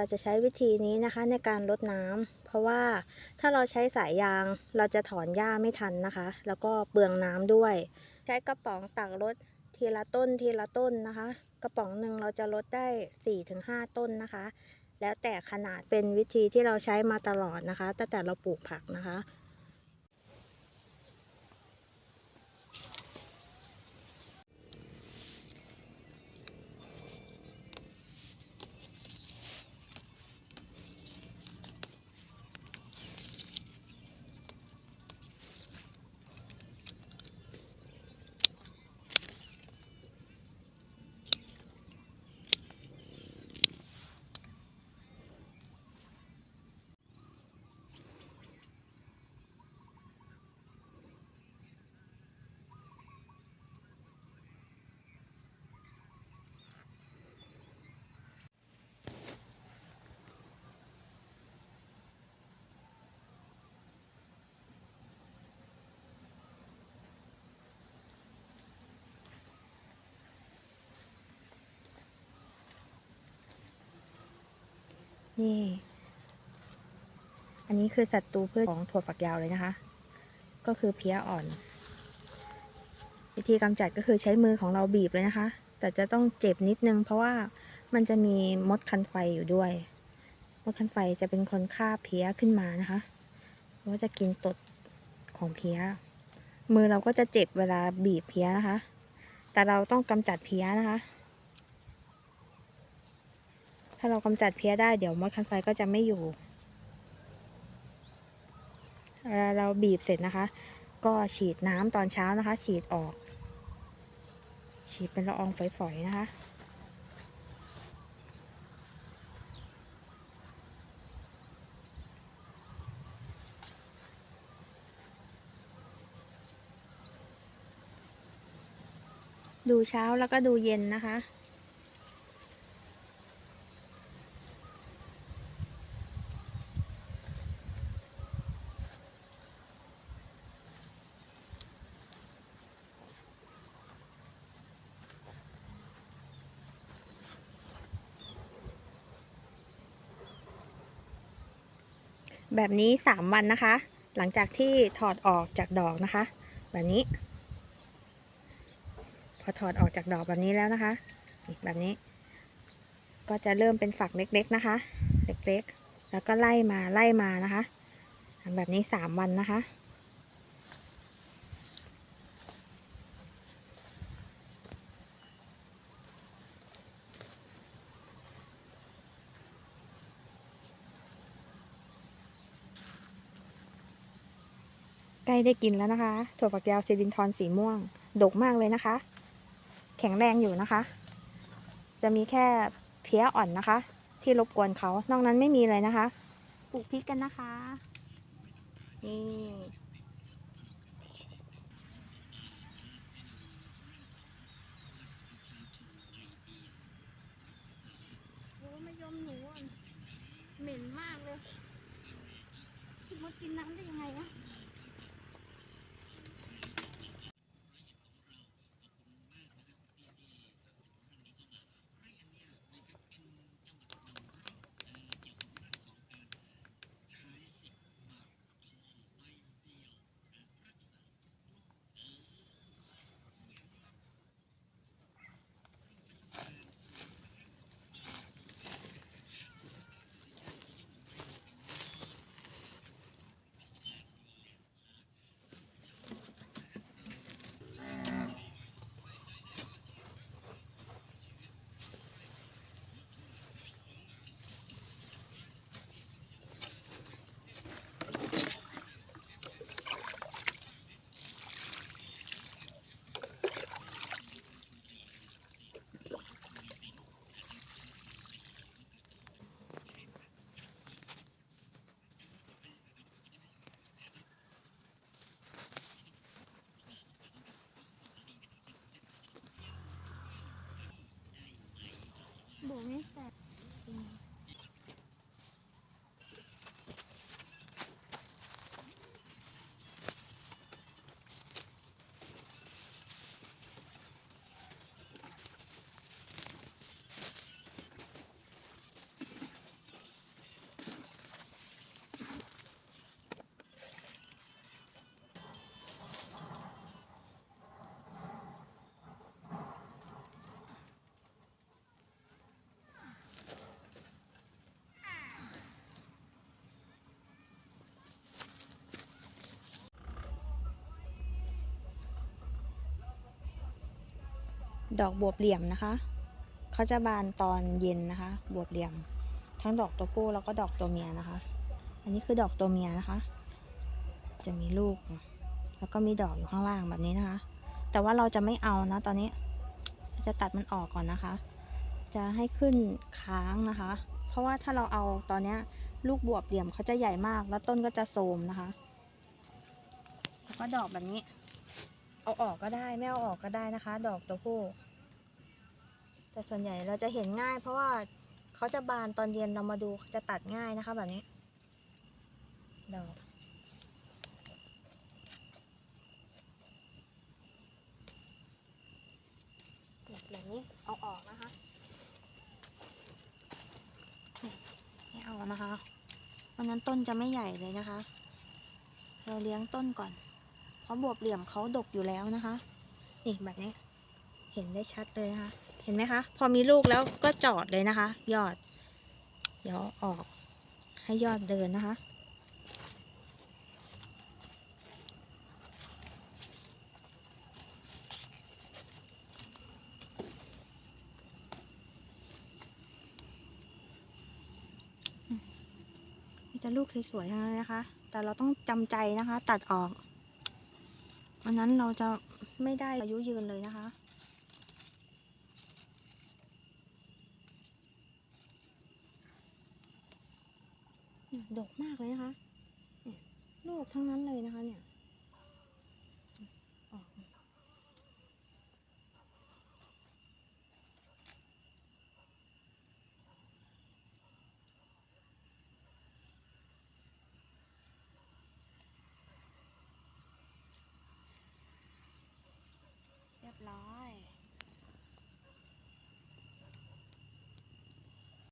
เราจะใช้วิธีนี้นะคะในการลดน้ำเพราะว่าถ้าเราใช้สายยางเราจะถอนหญ้าไม่ทันนะคะ แล้วก็เปลืองน้ำด้วย ใช้กระป๋องตักลดทีละต้นทีละต้นนะคะ กระป๋องหนึ่งเราจะลดได้ 4-5 ต้นนะคะ แล้วแต่ขนาดเป็นวิธีที่เราใช้มาตลอดนะคะตั้งแต่เราปลูกผักนะคะ นี่ อันนี้คือศัตรูพืชของถั่วฝักยาวเลยนะคะ ก็คือเพี้ยอ่อน วิธีกำจัดก็คือใช้มือของเราบีบเลยนะคะ แต่จะต้องเจ็บนิดนึง เพราะว่ามันจะมีมดคันไฟอยู่ด้วย มดคันไฟจะเป็นคนฆ่าเพี้ยขึ้นมานะคะเพราะว่าจะกินตดของเพี้ย มือเราก็จะเจ็บเวลาบีบเพี้ยนะคะ แต่เราต้องกำจัดเพี้ยนะคะ ถ้าเรากำจัดเพี้ยได้เดี๋ยวมดคันไฟก็จะไม่อยู่เวลาเราบีบเสร็จนะคะ ก็ฉีดน้ำตอนเช้านะคะ ฉีดออก ฉีดเป็นละอองฝอยๆนะคะดูเช้าแล้วก็ดูเย็นนะคะ แบบนี้สามวันนะคะ หลังจากที่ถอดออกจากดอกนะคะ แบบนี้ พอถอดออกจากดอกแบบนี้แล้วนะคะแบบนี้ ก็จะเริ่มเป็นฝักเล็กๆนะคะ เล็กๆ แล้วก็ไล่มาไล่มานะคะแบบนี้สามวันนะคะ ล้ได้กินแล้วนะคะ ถั่วฝักยาวซิลินทรสีม่วง ดกมากเลยนะคะ แข็งแรงอยู่นะคะ จะมีแค่เพี้ยอ่อนนะคะ ที่รบกวนเขา นอกนั้นไม่มีเลยนะคะ ปลูกพริกกันนะคะ นี่โอ้มายมหนูอะเหม็นมากเลยมดกินน้ำได้ยังไงวะ บไม่แตก ดอกบวบเหลี่ยมนะคะ เขาจะบานตอนเย็นนะคะ บวบเหลี่ยม ทั้งดอกตัวผู้แล้วก็ดอกตัวเมียนะคะ อันนี้คือดอกตัวเมียนะคะ จะมีลูก แล้วก็มีดอกอยู่ข้างล่างแบบนี้นะคะ แต่ว่าเราจะไม่เอานะตอนนี้ จะตัดมันออกก่อนนะคะ จะให้ขึ้นค้างนะคะ เพราะว่าถ้าเราเอาตอนนี้ลูกบวบเหลี่ยมเขาจะใหญ่มากแล้วต้นก็จะโทมนะคะ แล้วก็ดอกแบบนี้ เอาออกก็ได้ไม่เอาออกก็ได้นะคะ ดอกตัวผู้แต่ส่วนใหญ่เราจะเห็นง่าย เพราะว่าเขาจะบานตอนเย็นเรามาดูจะตัดง่ายนะคะแบบนี้ ดอก แบบนี้เอาออกนะคะไม่เอานะคะเพราะนั้นต้นจะไม่ใหญ่เลยนะคะ เราเลี้ยงต้นก่อน ราะบวบเหลี่ยมเขาดกอยู่แล้วนะคะ นี่แบบนี้ เห็นได้ชัดเลยนะคะ เห็นไหมคะ พอมีลูกแล้วก็จอดเลยนะคะ ยอด เดี๋ยวออกให้ยอดเดินนะคะ มีแต่ลูกสวยๆทั้งนั้นนะคะ แต่เราต้องจำใจนะคะ ตัดออก วันนั้นเราจะไม่ได้อายุยืนเลยนะคะดกมากเลยนะคะ ลูกทั้งนั้นเลยนะคะเนี่ย